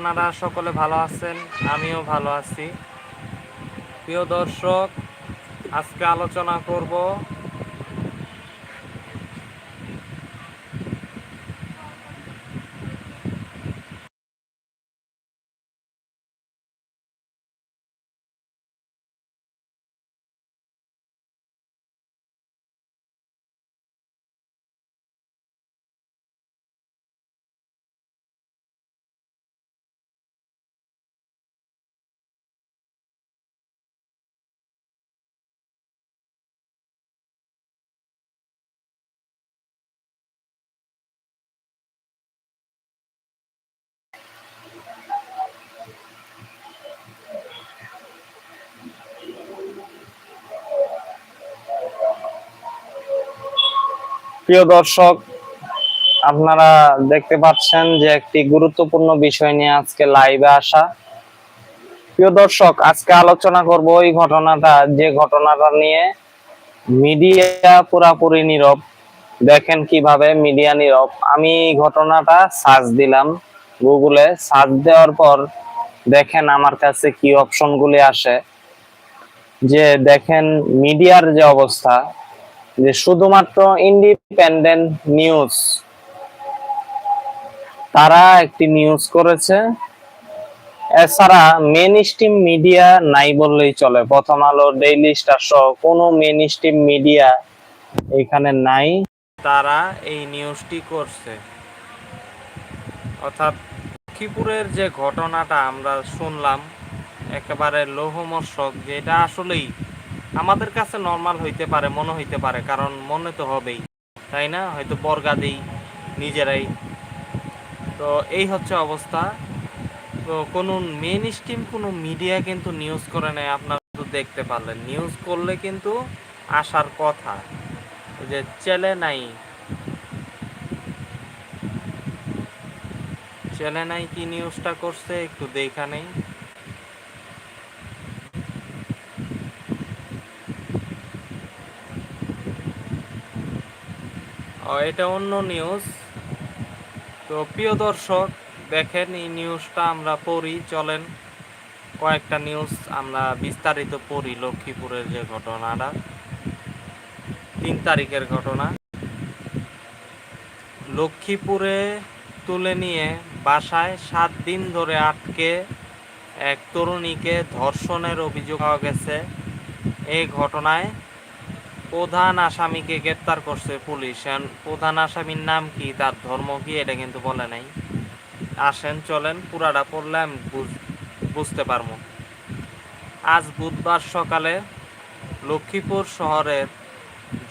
আপনারা সকলে ভালো আছেন আমিও ভালো আছি। প্রিয় দর্শক আজকে আলোচনা করব প্রিয় দর্শক, আপনারা দেখতে পাচ্ছেন যে একটি গুরুত্বপূর্ণ বিষয় নিয়ে আজকে লাইভে আসা। প্রিয় দর্শক, আজকে আলোচনা করব ওই ঘটনাটা, যে ঘটনাটা নিয়ে মিডিয়া পুরাপুরি নীরব। দেখেন কীভাবে মিডিয়া নীরব। আমি ঘটনাটা সার্চ দিলাম গুগলে সার্চ দেওয়ার পর দেখেন আমার কাছে কি অপশনগুলি আসে। যে দেখেন, মিডিয়ার যে অবস্থা যে শুধুমাত্র ইন্ডিপেন্ডেন্ট নিউজ তারা একটি নিউজ করেছে। এছাড়া মেন স্ট্রিম মিডিয়া নাই বললেই চলে। প্রথম আলো ডেইলি স্টার সহ কোনো মেন স্ট্রিম মিডিয়া এখানে নাই। তারা এই নিউজটি করছে। অর্থাৎ লক্ষ্মীপুরের যে ঘটনাটা আমরা শুনলাম, একেবারে লোহমর্ষক, যেটা আসলেই আমাদের কাছে নর্মাল হইতে পারে, মনে হইতে পারে, কারণ মনে তো হবেই, তাই না? হয়তো বর্গা দিই নিজেরাই। তো এই হচ্ছে অবস্থা। তো কোনো মেন স্ট্রিম কোনো মিডিয়া কিন্তু নিউজ করে নেয় আপনারা তো দেখতে পারলেন। নিউজ করলে কিন্তু আসার কথা যে চেলে নাই। চেলে নাই কি নিউজটা করছে, একটু দেখা নেই। এটা অন্য নিউজ তো প্রিয় দর্শক, দেখেন এই নিউজটা আমরা পড়ি, চলেন। কয়েকটা নিউজ আমরা বিস্তারিত পড়ি, লক্ষ্মীপুরের যে ঘটনাটা, তিন তারিখের ঘটনা। লক্ষ্মীপুরে তুলে নিয়ে বাসায় সাত দিন ধরে আটকে এক তরুণীকে ধর্ষণের অভিযোগ পাওয়া গেছে। এই ঘটনায় প্রধান আসামিকে গ্রেপ্তার করছে পুলিশ। প্রধান আসামির নাম কি, তার ধর্ম কি, এটা কিন্তু বলে নাই। আসেন, চলেন, পুরাটা পড়লে আমি বুঝ- বুঝতে পারব। আজ বুধবার সকালে লক্ষ্মীপুর শহরের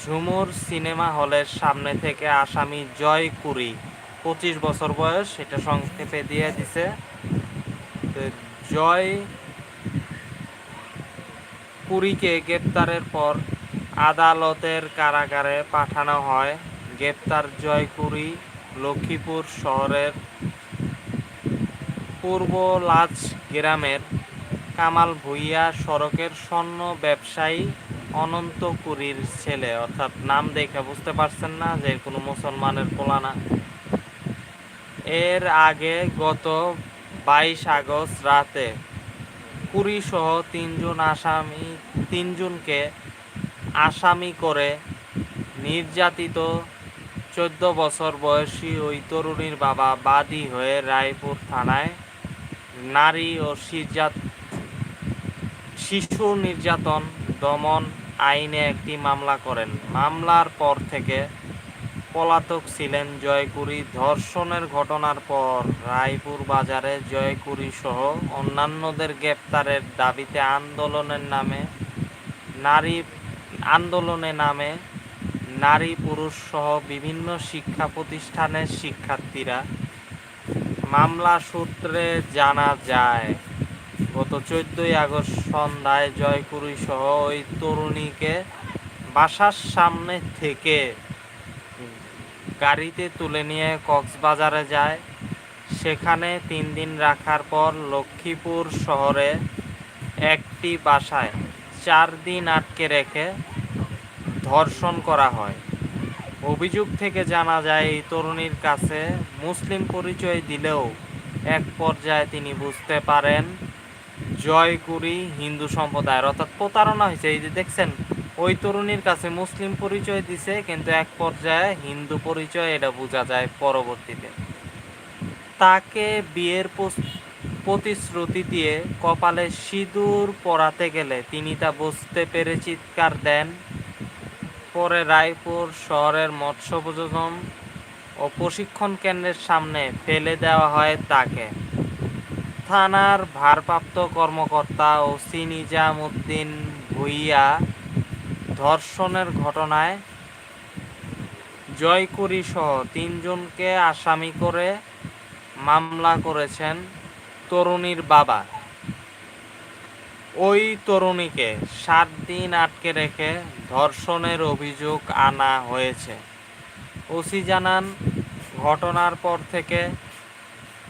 ঝুমুর সিনেমা হলের সামনে থেকে আসামি জয় কুরি, পঁচিশ বছর বয়স সেটা সংক্ষেপে দিয়ে দিছে। জয় কুরিকে গ্রেপ্তারের পর আদালতের কারাগারে পাঠানো হয়। গ্রেপ্তার জয়কুরি লক্ষ্মীপুর শহরের পূর্ব লাজ গ্রামের কামাল ভুইয়া সড়কের স্বর্ণ ব্যবসায়ী অনন্ত কুরির ছেলে। অর্থাৎ নাম দেখে বুঝতে পারছেন না যে কোনো মুসলমানের পোলা না এর আগে গত বাইশ আগস্ট রাতে কুড়ি সহ তিনজন আসামি, তিনজনকে আসামি করে নির্যাতিত চোদ্দ বছর বয়সী ওই তরুণীর বাবা বাদী হয়ে রায়পুর থানায় নারী ও শিশু নির্যাতন দমন আইনে একটি মামলা করেন। মামলার পর থেকে পলাতক ছিলেন জয়কুড়ি ধর্ষণের ঘটনার পর রায়পুর বাজারে জয়কুড়ি সহ অন্যান্যদের গ্রেপ্তারের দাবিতে আন্দোলনের নামে নারী আন্দোলনে নামে নারী, পুরুষ সহ বিভিন্ন শিক্ষা প্রতিষ্ঠানের শিক্ষার্থীরা মামলা সূত্রে জানা যায়, গত চোদ্দই আগস্ট সন্ধ্যায় জয়কুড়ি সহ ওই তরুণীকে বাসার সামনে থেকে গাড়িতে তুলে নিয়ে কক্সবাজারে যায়। সেখানে তিন দিন রাখার পর লক্ষ্মীপুর শহরে একটি বাসায় চার দিন আটকে রেখে ধর্ষণ করা হয়। অভিযোগ থেকে জানা যায়, এই তরুণীর কাছে মুসলিম পরিচয় দিলেও এক পর্যায়ে তিনি বুঝতে পারেন জয়কুরি হিন্দু সম্প্রদায়ের অর্থাৎ প্রতারণা হয়েছে। এই যে দেখছেন, ওই তরুণীর কাছে মুসলিম পরিচয় দিছে, কিন্তু এক পর্যায়ে হিন্দু পরিচয়, এটা বোঝা যায় পরবর্তীতে। তাকে বিয়ের প্রতিশ্রুতি দিয়ে কপালে সিঁদুর পরাতে গেলে তিনি তা বুঝতে পেরে চিৎকার দেন, পরে রায়পুর শহরের মৎস্য প্রযোজন ও প্রশিক্ষণ কেন্দ্রের সামনে ফেলে দেওয়া হয় তাকে। থানার ভারপ্রাপ্ত কর্মকর্তা ওসি নিজামুদ্দিন ভুইয়া ধর্ষণের ঘটনায় জয়কুরি সহ তিনজনকে আসামি করে মামলা করেছেন তরুণীর বাবা। ওই তরুণীকে সাত দিন আটকে রেখে ধর্ষণের অভিযোগ আনা হয়েছে। ওসি জানান, ঘটনার পর থেকে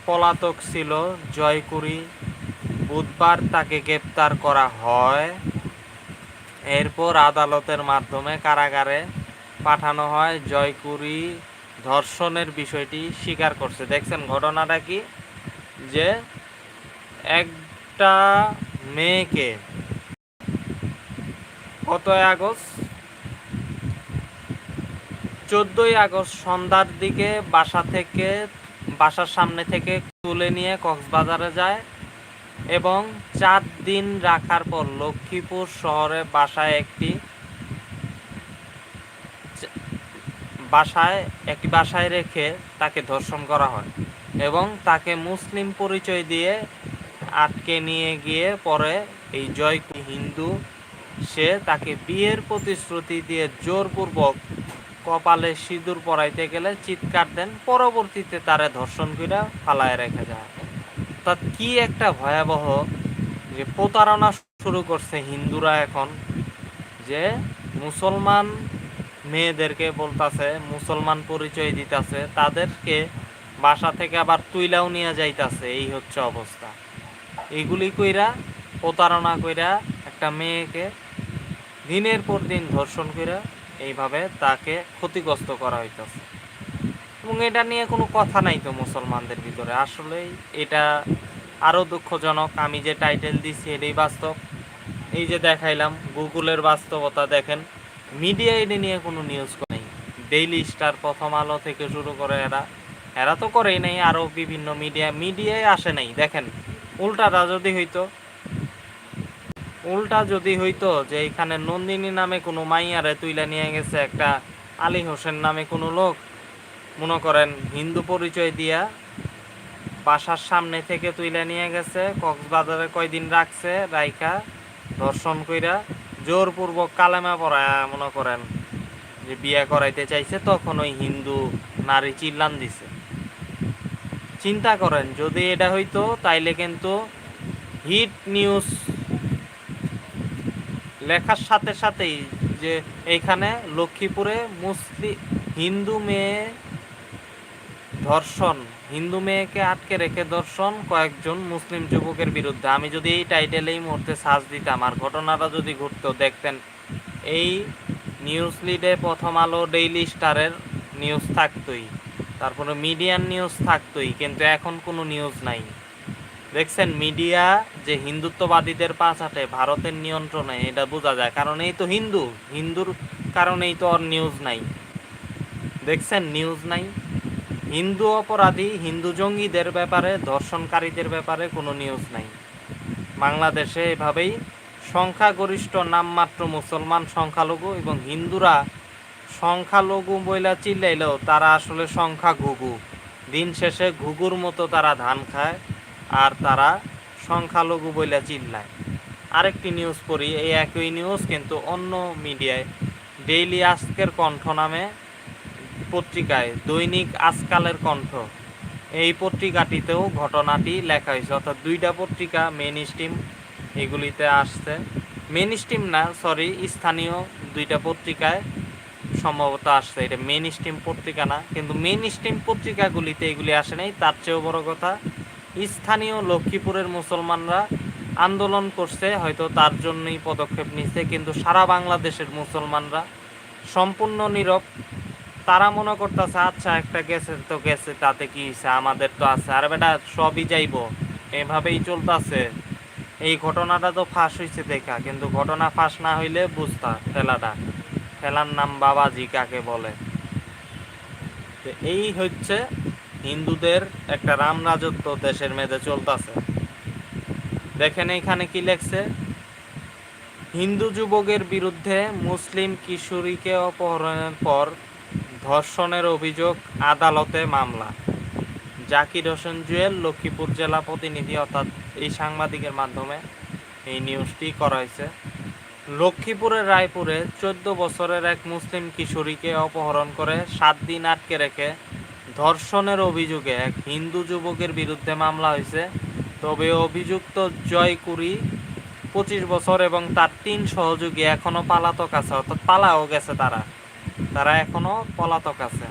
পলাতক ছিল জয়কুরি। বুধবার তাকে গ্রেপ্তার করা হয়। এরপর আদালতের মাধ্যমে কারাগারে পাঠানো হয়। জয়কুরি ধর্ষণের বিষয়টি স্বীকার করছে। দেখছেন ঘটনাটা কি? যে একটা মেয়েকে। কতই আগস্ট? চোদ্দই আগস্ট সন্ধ্যার দিকে বাসা থেকে, বাসার সামনে থেকে তুলে নিয়ে কক্সবাজারে যায় এবং চার দিন রাখার পর লক্ষ্মীপুর শহরে বাসায় একটি বাসায় একটি বাসায় রেখে তাকে ধর্ষণ করা হয় এবং তাকে মুসলিম পরিচয় দিয়ে আটকে নিয়ে গিয়ে পরে এই জয় হিন্দু, সে তাকে বিয়ের প্রতিশ্রুতি দিয়ে জোরপূর্বক কপালে সিঁদুর পরাইতে গেলে চিৎকার দেন, পরবর্তীতে তারে ধর্ষণ করে ফালায় রেখে যায়। অর্থাৎ কি একটা ভয়াবহ যে প্রতারণা শুরু করছে হিন্দুরা এখন, যে মুসলমান মেয়েদেরকে বলতাছে, মুসলমান পরিচয় দিতাছে, তাদেরকে বাসা থেকে আবার তুইলাও নিয়ে যাইতাছে, এই হচ্ছে অবস্থা। এগুলি কইরা, প্রতারণা কইরা একটা মেয়েকে দিনের পর দিন ধর্ষণ কইরা এইভাবে তাকে ক্ষতিগ্রস্ত করা হইতাছে। এবং এটা নিয়ে কোনো কথা নাই তো মুসলমানদের ভিতরে। আসলেই এটা আরও দুঃখজনক। আমি যে টাইটেল দিচ্ছি এটাই বাস্তব। এই যে দেখাইলাম, গুগলের বাস্তবতা দেখেন মিডিয়া এটা নিয়ে কোনো নিউজ নেই। ডেইলি স্টার প্রথম আলো থেকে শুরু করে এরা। এরা তো করেই নাই আরও বিভিন্ন মিডিয়া মিডিয়ায় আসে নাই। দেখেন উল্টাটা যদি হইতো। উল্টা যদি হইতো যে এখানে নন্দিনী নামে কোনো মাইয়ারে তুইলা নিয়ে গেছে একটা আলী হোসেন নামে কোনো লোক, মনে করেন হিন্দু পরিচয় দিয়া বাসার সামনে থেকে তুইলা নিয়ে গেছে, কক্সবাজারে কয়দিন রাখছে রাইকা দর্শন কইরা জোরপূর্বক কালেমা পড়ায় মনে করেন যে বিয়ে করাইতে চাইছে, তখন ওই হিন্দু নারী চিল্লান দিছে। চিন্তা করেন, যদি এটা হইতো, তাইলে কিন্তু হিট নিউজ লেখার সাথে সাথেই যে এইখানে লক্ষ্মীপুরে মুসলিম হিন্দু মেয়ে ধর্ষণ, হিন্দু মেয়েকে আটকে রেখে ধর্ষণ কয়েকজন মুসলিম যুবকের বিরুদ্ধে। আমি যদি এই টাইটেল এই মুহূর্তে সার্চ দিতাম আর ঘটনাটা যদি ঘটতো, দেখতেন, এই নিউজ লিডে প্রথম আলো ডেইলি স্টারের নিউজ থাকতোই। তারপরে মিডিয়ার নিউজ থাকতোই, কিন্তু এখন কোনো নিউজ নাই। দেখছেন, মিডিয়া যে হিন্দুত্ববাদীদের পাশাটে ভারতের নিয়ন্ত্রণে, এটা বোঝা যায়। কারণ এই তো হিন্দু, হিন্দুর কারণেই তো আর নিউজ নাই। দেখছেন নিউজ নাই। হিন্দু অপরাধী, হিন্দু জঙ্গিদের ব্যাপারে, ধর্ষণকারীদের ব্যাপারে কোনো নিউজ নাই। বাংলাদেশে এভাবেই সংখ্যাগরিষ্ঠ নামমাত্র মুসলমান, সংখ্যালঘু এবং হিন্দুরা সংখ্যালঘু বইলা চিল্লাইলেও তারা আসলে সংখ্যা ঘুঘু দিন শেষে ঘুঘুর মতো তারা ধান খায় আর তারা সংখ্যালঘু বইলা চিল্লায়। আরেকটি নিউজ পড়ি, এই একই নিউজ কিন্তু অন্য মিডিয়ায়। ডেইলি আজকের কণ্ঠ নামে পত্রিকায়, দৈনিক আজকালের কণ্ঠ। এই পত্রিকাটিতেও ঘটনাটি লেখা হয়েছে, অর্থাৎ দুইটা পত্রিকা মেন স্ট্রিম এগুলিতে আসছে। মেন স্ট্রিম না সরি স্থানীয় দুইটা পত্রিকায় সম্ভবত আসছে। এটা মেন স্ট্রিম পত্রিকা না, কিন্তু মেন স্ট্রিম পত্রিকাগুলিতে এগুলি আসে নাই। তার চেয়েও বড় কথা, স্থানীয় লক্ষ্মীপুরের মুসলমানরা আন্দোলন করছে, হয়তো তার জন্যই পদক্ষেপ নিচ্ছে, কিন্তু সারা বাংলাদেশের মুসলমানরা সম্পূর্ণ নীরব। তারা মনে করতেছে আচ্ছা একটা গেছে তো গেছে, তাতে কি আমাদের তো আছে। আর বেটা, সবই যাইবো। এভাবেই চলতেছে। এই ঘটনাটা তো ফাঁস হয়েছে দেখা, কিন্তু ঘটনা ফাঁস না হইলে বুঝতা ঠেলাটা ঠেলার নাম বাবাজি কাকে বলে? তো এই হচ্ছে হিন্দুদের একটা রাম রাজত্ব দেশের মেয়েদের চলতেছে। দেখেন এখানে কি লেখছে? হিন্দু যুবকের বিরুদ্ধে মুসলিম কিশোরীকে অপহরণের পর ধর্ষণের অভিযোগ আদালতে মামলা। জাকির হোসেন জুয়েল, লক্ষ্মীপুর জেলা প্রতিনিধি, অর্থাৎ এই সাংবাদিকের মাধ্যমে এই নিউজটি করা হয়েছে। লক্ষ্মীপুরের রায়পুরে চোদ্দ বছরের এক মুসলিম কিশোরীকে অপহরণ করে সাত দিন আটকে রেখে ধর্ষণের অভিযোগে এক হিন্দু যুবকের বিরুদ্ধে মামলা হয়েছে। তবে অভিযুক্ত জয়কুরি পঁচিশ বছর এবং তার তিন সহযোগী এখনও পালাতক আছে, অর্থাৎ পালাও গেছে তারা। তারা এখনও পলাতক আছে।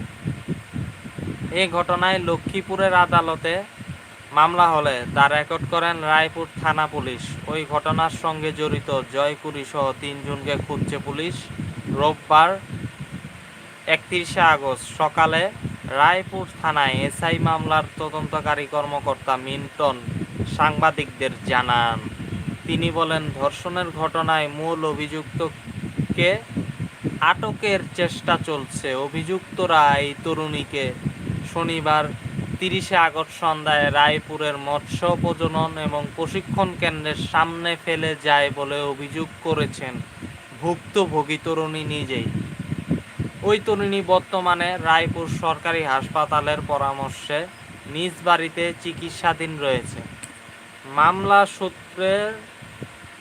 এই ঘটনায় লক্ষ্মীপুরের আদালতে মামলা হলে তা রেকর্ড করেন রায়পুর থানা পুলিশ। ওই ঘটনার সঙ্গে জড়িত জয়কুরি সহ তিনজনকে খুঁজছে পুলিশ। রোববার একত্রিশে আগস্ট সকালে রায়পুর থানায় এসআই মামলার তদন্তকারী কর্মকর্তা মিন্টন সাংবাদিকদের জানান। তিনি বলেন, ধর্ষণের ঘটনায় মূল অভিযুক্তকে আটকের চেষ্টা চলছে। অভিযুক্তরা এই তরুণীকে শনিবার তিরিশে আগস্ট সন্ধ্যায় রায়পুরের মৎস্য প্রজনন এবং প্রশিক্ষণ কেন্দ্রের সামনে ফেলে যায় বলে অভিযোগ করেছেন ভুক্তভোগী তরুণী নিজেই। ওই তরুণী বর্তমানে রায়পুর সরকারি হাসপাতালের পরামর্শে নিজ বাড়িতে চিকিৎসাধীন রয়েছে। মামলা সূত্রে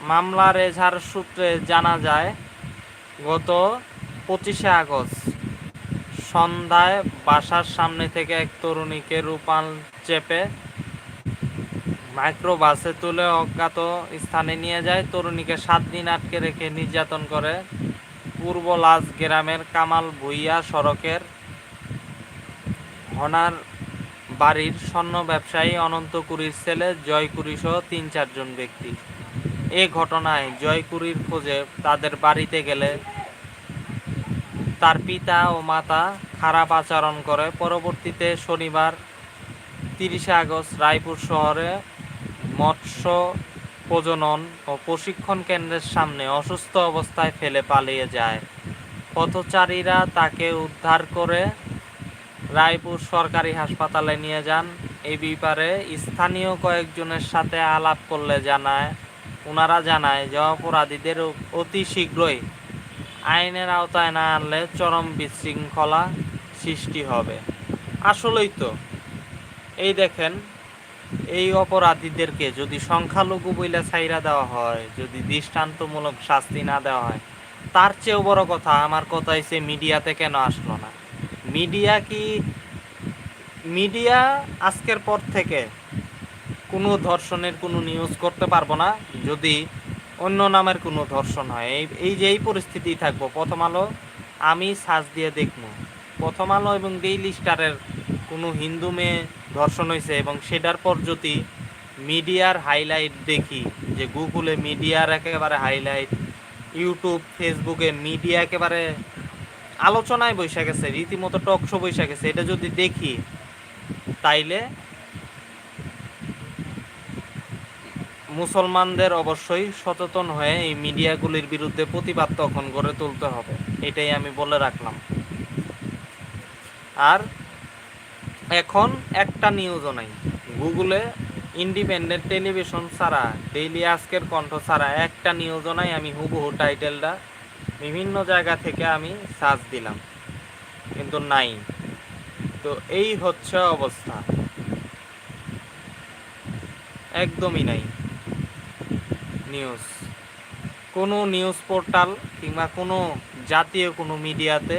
মামলার এজাহার সূত্রে জানা যায়, গত পঁচিশে আগস্ট সন্ধ্যায় বাসার সামনে থেকে এক তরুণীকে রূপাল চেপে মাইক্রো বাসে তুলে অজ্ঞাত স্থানে নিয়ে যায়। তরুণীকে সাত দিন আটকে রেখে নির্যাতন করে পূর্ব লাজ গ্রামের কামাল ভুইয়া সড়কের হনার বাড়ির স্বর্ণ ব্যবসায়ী অনন্তকুরির ছেলে জয়কুরি সহ তিন চারজন ব্যক্তি। এ ঘটনায় জয়কুরির খোঁজে তাদের বাড়িতে গেলে তার পিতা ও মাতা খারাপ আচরণ করে। পরবর্তীতে শনিবার তিরিশে আগস্ট রায়পুর শহরে মৎস্য প্রজনন ও প্রশিক্ষণ কেন্দ্রের সামনে অসুস্থ অবস্থায় ফেলে পালিয়ে যায়। পথচারীরা তাকে উদ্ধার করে রায়পুর সরকারি হাসপাতালে নিয়ে যান। এই ব্যাপারে স্থানীয় কয়েকজনের সাথে আলাপ করলে জানায় ওনারা জানায় যে অপরাধীদের অতি শীঘ্রই আইনের আওতায় না আনলে চরম বিশৃঙ্খলা সৃষ্টি হবে। আসলেই তো, এই দেখেন, এই অপরাধীদেরকে যদি সংখ্যালঘু বইলে ছাইরা দেওয়া হয়, যদি দৃষ্টান্তমূলক শাস্তি না দেওয়া হয়, তার চেয়েও বড় কথা, আমার কথা হচ্ছে মিডিয়াতে কেন আসলো না? মিডিয়া কি, মিডিয়া আজকের পর থেকে কোনো ধর্ষণের কোনো নিউজ করতে পারব না, যদি অন্য নামের কোনো ধর্ষণ হয়। এই এই যে এই পরিস্থিতি থাকব। প্রথম আলো আমি সার্চ দিয়ে দেখব। প্রথম আলো এবং ডেইলি স্টারের কোনো হিন্দু মেয়ে ধর্ষণ হয়েছে এবং সেটার পর যদি মিডিয়ার হাইলাইট দেখি, যে গুগলে মিডিয়ার একেবারে হাইলাইট ইউটিউব, ফেসবুকে মিডিয়া একেবারে আলোচনায় বৈশা গেছে, রীতিমতো টক শো বৈশা গেছে, এটা যদি দেখি, তাইলে মুসলমানদের অবশ্যই সচেতন হয়ে এই মিডিয়াগুলির বিরুদ্ধে প্রতিবাদ তখন গড়ে তুলতে হবে। এটাই আমি বলে রাখলাম। আর এখন একটা নিউজও নাই। গুগলে ইন্ডিপেন্ডেন্ট টেলিভিশন ছাড়া, ডেইলি আজকের কণ্ঠ ছাড়া একটা নিউজও নাই। আমি হুবহু টাইটেলটা বিভিন্ন জায়গা থেকে আমি সার্চ দিলাম, কিন্তু নাই। তো এই হচ্ছে অবস্থা। একদমই নাই। নিউজ কোনো নিউজ পোর্টাল কিংবা কোনো জাতীয় কোনো মিডিয়াতে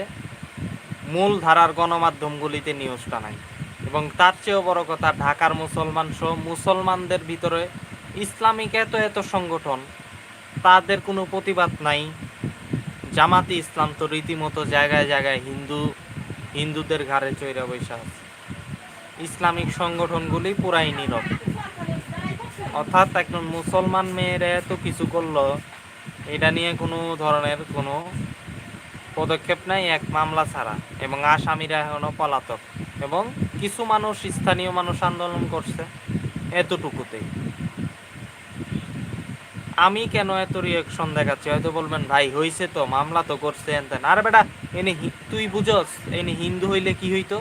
মূল ধারার গণমাধ্যমগুলিতে নিউজটা নাই। এবং তার চেয়েও বড় কথা, ঢাকার মুসলমান সহ মুসলমানদের ভিতরে ইসলামিক এত এত সংগঠন, তাদের কোনো প্রতিবাদ নাই। জামাতি ইসলাম তো রীতিমতো জায়গায় জায়গায় হিন্দু, হিন্দুদের ঘাড়ে চৈরা বৈশা আছে। ইসলামিক সংগঠনগুলি পুরাই নীরব। অর্থাৎ একজন মুসলমান মেয়েরা এত কিছু করল, এটা নিয়ে কোনো ধরনের কোনো পদক্ষেপ নেয় এক মামলা ছাড়া। এবং আসামিরা এখনও পলাতক। এবং কিছু মানুষ, স্থানীয় মানুষ আন্দোলন করছে এতটুকুতেই। আমি কেন এত রিয়াকশন দেখাচ্ছি? হয়তো বলবেন, ভাই, হইছে তো, মামলা তো করছে, এনতেন। আরে বেটা, এনে তুই বুঝস, এনে হিন্দু হইলে কি হইতো?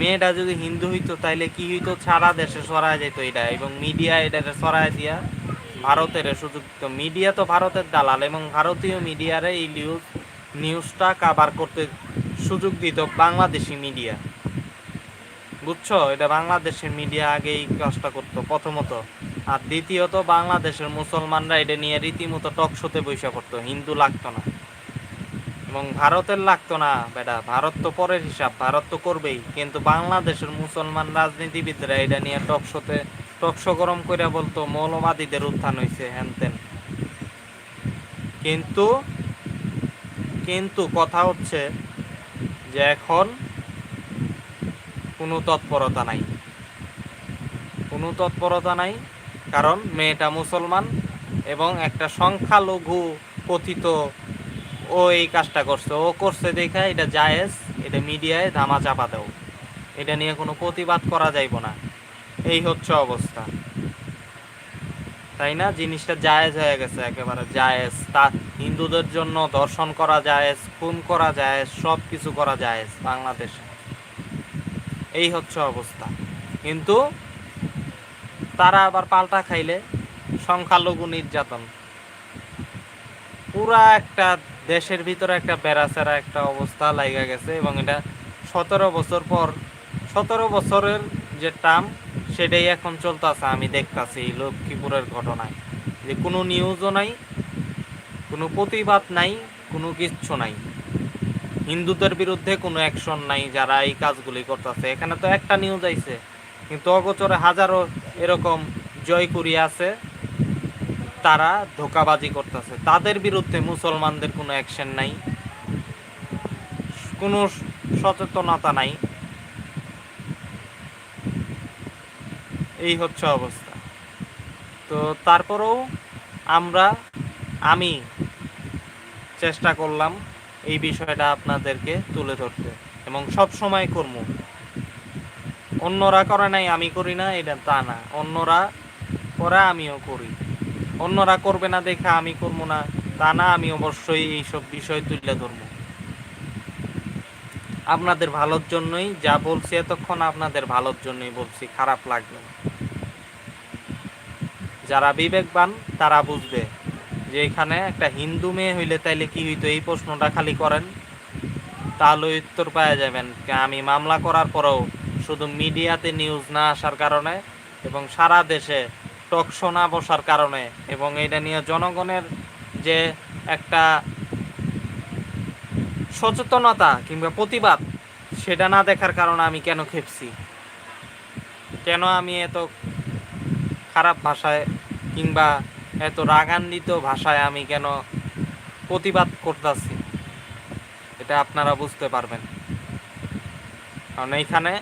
মেয়েটা যদি হিন্দু হইতো, তাইলে কি হইতো? সারা দেশে সরায় যেত এটা, এবং মিডিয়া এটা সরায় দিয়া ভারতের সুযোগ তো মিডিয়া তো ভারতের দালাল, এবং ভারতীয় মিডিয়ারে এই নিউজ নিউজটা কাভার করতে সুযোগ দিত বাংলাদেশি মিডিয়া বুঝছ? এটা বাংলাদেশের মিডিয়া আগে এই কাজটা করতো প্রথমত। আর দ্বিতীয়ত, বাংলাদেশের মুসলমানরা এটা নিয়ে রীতিমতো টকশোতে বৈশা পড়তো হিন্দু লাগতো না। এবং ভারতের লাগতো না, বেটা। ভারত তো পরের হিসাব, ভারত তো করবেই। কিন্তু বাংলাদেশের মুসলমান রাজনীতিবিদরা এটা নিয়ে টক শোতে টকশো গরম করে বলতো, মৌলবাদীদের উত্থান হয়েছে হ্যানতেন কিন্তু কিন্তু কথা হচ্ছে যে এখন কোনো তৎপরতা নাই। কোনো তৎপরতা নাই, কারণ মেয়েটা মুসলমান এবং একটা সংখ্যালঘু কথিত ও এই কাজটা করছে। ও করছে দেখা এটা জায়েজ, এটা মিডিয়ায় ধামা চাপা দেও এটা নিয়ে কোনো প্রতিবাদ করা যাইব না। এই হচ্ছে অবস্থা। তাই না? জিনিসটা জায়েজ হয়ে গেছে একেবারে, জায়েজ। তা হিন্দুদের জন্য দর্শন করা জায়েজ, খুন করা জায়েজ সব কিছু করা জায়েজ বাংলাদেশে। এই হচ্ছে অবস্থা। কিন্তু তারা আবার পাল্টা খাইলে, সংখ্যালঘু নির্যাতন। পুরা একটা দেশের ভিতরে একটা বেড়াচেরা একটা অবস্থা লাগা গেছে এবং এটা সতেরো বছর পর, সতেরো বছরের যে টার্ম, সেটাই এখন চলতেছে। আমি দেখতাছি লক্ষ্মীপুরের ঘটনায়। যে কোনো নিউজও নাই, কোনো প্রতিবাদ নাই, কোনো কিচ্ছু নাই। হিন্দুদের বিরুদ্ধে কোনো অ্যাকশন নাই, যারা এই কাজগুলি করতেছে। এখানে তো একটা নিউজ আইছে, কিন্তু অগোচরে হাজারো এরকম জয়কুরি আছে। তারা ধোকাবাজি করতেছে। তাদের বিরুদ্ধে মুসলমানদের কোনো অ্যাকশন নাই। কোনো সচেতনতা নাই। এই হচ্ছে অবস্থা। তো তারপরেও আমরা, আমি চেষ্টা করলাম এই বিষয়টা আপনাদেরকে তুলে ধরতে এবং সব সময় করব। অন্যরা করে নাই, আমি করি না, এটা তা না। অন্যরা করে, আমিও করি। অন্যরা করবে না দেখে আমি করব না। তা না, আমি অবশ্যই এইসব বিষয় তুলে ধরবো। আপনাদের ভালোর জন্যই যা বলছি এতক্ষণ, আপনাদের ভালোর জন্যই বলছি, খারাপ লাগবে যারা বিবেকবান, তারা বুঝবে যে এখানে একটা হিন্দু মেয়ে হইলে তাইলে কি হইতো? এই প্রশ্নটা খালি করেন, তাহলে উত্তর পাওয়া যাবেন। আমি মামলা করার পরেও শুধু মিডিয়াতে নিউজ না আসার কারণে এবং সারা দেশে টকশো না বসার কারণে এবং এটা নিয়ে জনগণের যে একটা সচেতনতা কিংবা প্রতিবাদ, সেটা না দেখার কারণে আমি কেন খেপছি? কেন আমি এত খারাপ ভাষায় কিংবা এত রাগান্বিত ভাষায় আমি কেন প্রতিবাদ করতেছি? এটা আপনারা বুঝতে পারবেন। কারণ এইখানে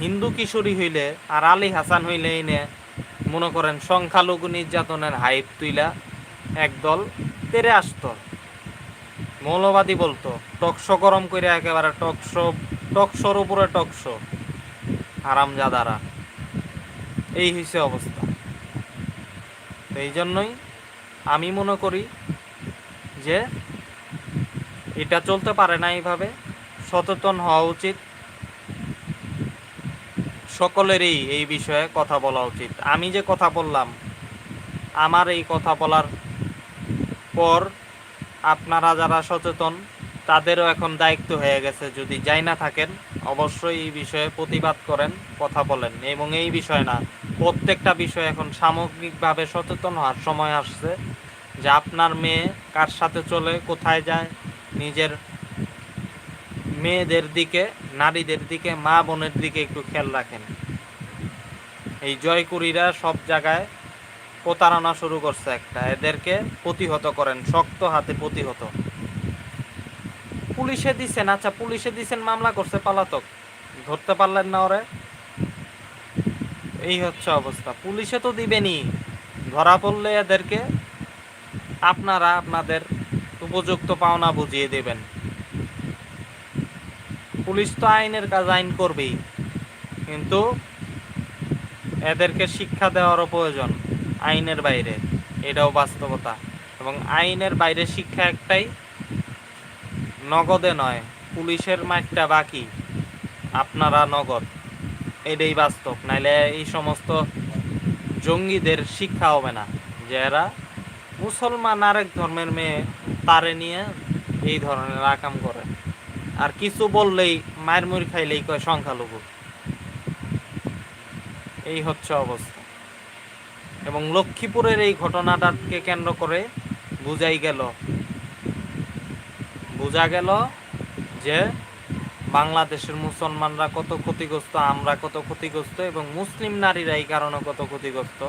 হিন্দু কিশোরী হইলে আর আলী হাসান হইলে এনে মনে করেন, সংখ্যালঘু নির্যাতনের হাইপ তুইলা একদল তেরে আসতো মৌলবাদী বলতো, টকশো গরম করে একেবারে টকশো, টকশোর উপরে টকশো, হারামজাদারা। এই হয়েছে অবস্থা। এই জন্যই আমি মনে করি যে এটা চলতে পারে না এইভাবে। সচেতন হওয়া উচিত। সকলেরই এই বিষয়ে কথা বলা উচিত। আমি যে কথা বললাম, আমার এই কথা বলার পর আপনারা যারা সচেতন, তাদেরও এখন দায়িত্ব হয়ে গেছে। যদি যাই না থাকেন, অবশ্যই এই বিষয়ে প্রতিবাদ করেন, কথা বলেন। এবং এই বিষয় না, প্রত্যেকটা বিষয় এখন সামগ্রিকভাবে সচেতন হওয়ার সময় আসছে যে আপনার মেয়ে কার সাথে চলে, কোথায় যায়, নিজের মেয়েদের দিকে, নারীদের দিকে, মা বোনের দিকে একটু খেয়াল রাখেন। এই জয়কুরীরা সব জায়গায় প্রতারণা শুরু করছে একটা। এদেরকে প্রতিহত করেন, শক্ত হাতে প্রতিহত। পুলিশে দিছেন আচ্ছা পুলিশে দিছেন, মামলা করছে পালাতক। ধরতে পারলেন না ওরে। এই হচ্ছে অবস্থা। পুলিশে তো দিবেনি ধরা পড়লে এদেরকে আপনারা আপনাদের উপযুক্ত পাওনা বুঝিয়ে দেবেন। পুলিশ তো আইনের কাজ আইন করবেই। কিন্তু এদেরকে শিক্ষা দেওয়ারও প্রয়োজন আইনের বাইরে, এটাও বাস্তবতা। এবং আইনের বাইরে শিক্ষা একটাই, নগদে নয়, পুলিশের মাঠটা বাকি, আপনারা নগদ। এটাই বাস্তব, নাইলে এই সমস্ত জঙ্গিদের শিক্ষা হবে না, যে এরা মুসলমান আরেক ধর্মের মেয়ে, তারে নিয়ে এই ধরনের আকাম করে। আর কিছু বললেই মায়ের মুড়ি খাইলেই কয় সংখ্যালঘু। এই হচ্ছে অবস্থা। এবং লক্ষ্মীপুরের এই ঘটনাটাকে কেন্দ্র করে বুঝাই গেল। বোঝা গেল যে বাংলাদেশের মুসলমানরা কত ক্ষতিগ্রস্ত, আমরা কত ক্ষতিগ্রস্ত এবং মুসলিম নারীরা এই কারণে কত ক্ষতিগ্রস্ত।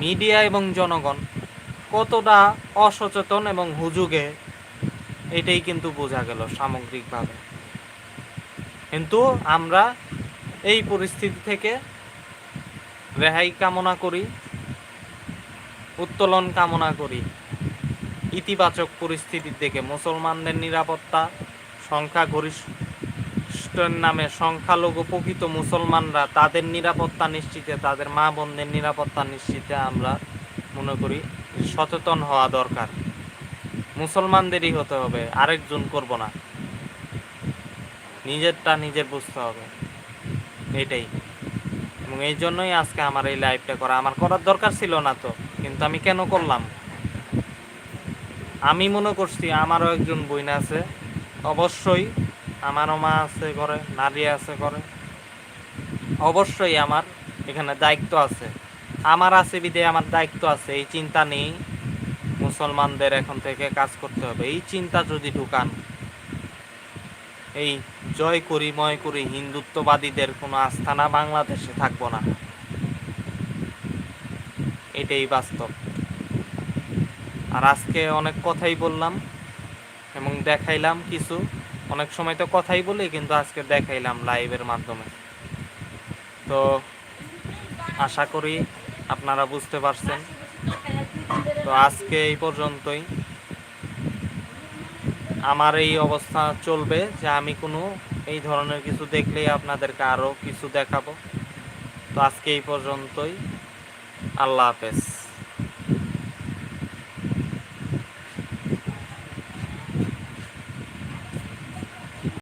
মিডিয়া এবং জনগণ কতটা অসচেতন এবং হুজুগে এটাই কিন্তু বোঝা গেল সামগ্রিকভাবে। কিন্তু আমরা এই পরিস্থিতি থেকে রেহাই কামনা করি, উত্তোলন কামনা করি। ইতিবাচক পরিস্থিতির দিকে মুসলমানদের নিরাপত্তা সংখ্যা গরিষ্ঠের নামে সংখ্যালঘু প্রকৃত মুসলমানরা তাদের নিরাপত্তা নিশ্চিতে, তাদের মা বোনদের নিরাপত্তা নিশ্চিতে আমরা মনে করি সচেতন হওয়া দরকার। মুসলমানদেরই হতে হবে, আরেকজন করব না। নিজেরটা নিজের বুঝতে হবে, এটাই। এবং এই জন্যই আজকে আমার এই লাইভটা করা। আমার করার দরকার ছিল না তো, কিন্তু আমি কেন করলাম? আমি মনে করছি আমারও একজন বইনা আছে, অবশ্যই আমারও মা আছে ঘরে নারী আছে ঘরে। অবশ্যই আমার এখানে দায়িত্ব আছে। আমার আছে বিদে আমার দায়িত্ব আছে, এই চিন্তা নেই। মুসলমানদের এখন থেকে কাজ করতে হবে। এই চিন্তা যদি ঢুকান, এই জয় করি, ময় করি, হিন্দুত্ববাদীদের কোনো আস্থানা বাংলাদেশে থাকব না। এটাই বাস্তব। আর আজকে অনেক কথাই বললাম এবং দেখাইলাম কিছু। অনেক সময় তো কথাই বলি, কিন্তু আজকে দেখাইলাম লাইভের মাধ্যমে। তো আশা করি আপনারা বুঝতে পারছেন। তো আজকে এই পর্যন্তই। আমার এই অবস্থা চলবে যে আমি কোনো এই ধরনের কিছু দেখলেই আপনাদেরকে আরও কিছু দেখাবো। তো আজকে এই পর্যন্তই। আল্লাহ হাফেজ।